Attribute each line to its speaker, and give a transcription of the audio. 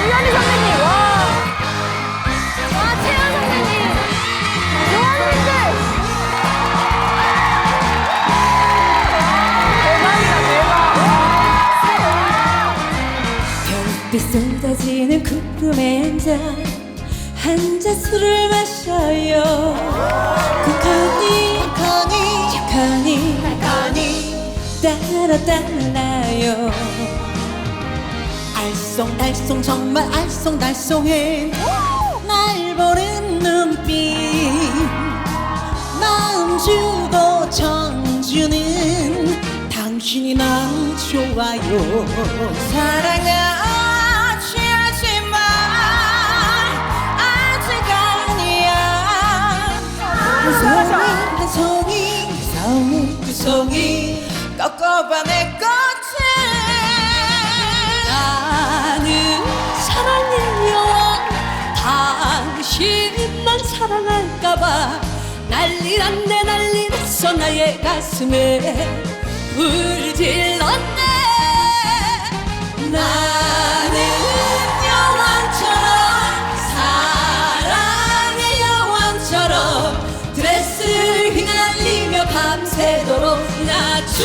Speaker 1: 유현희 선배님, 와. 와, 채연 선배님. 요한민들. 별빛 쏟아지는 구름에 앉아 한 잔 술을 마셔요. 국하니 국한이
Speaker 2: 국한이.
Speaker 1: 따라 달라요.
Speaker 2: 알쏭달쏭 정말 알쏭달쏭해. 날 보는 눈빛 마음 주고 정 주는 당신이 너무 좋아요. 사랑아 취하지마 아직 아니야. 한 송이 한 송이 두 송이. 꺾어봐 내
Speaker 1: 당신만 사랑할까봐 난리 났네 난리 났어 나의 가슴에. 불 질렀네. 나는 여왕처럼 사랑의 여왕처럼 드레스를 휘날리며 밤새도록 낮추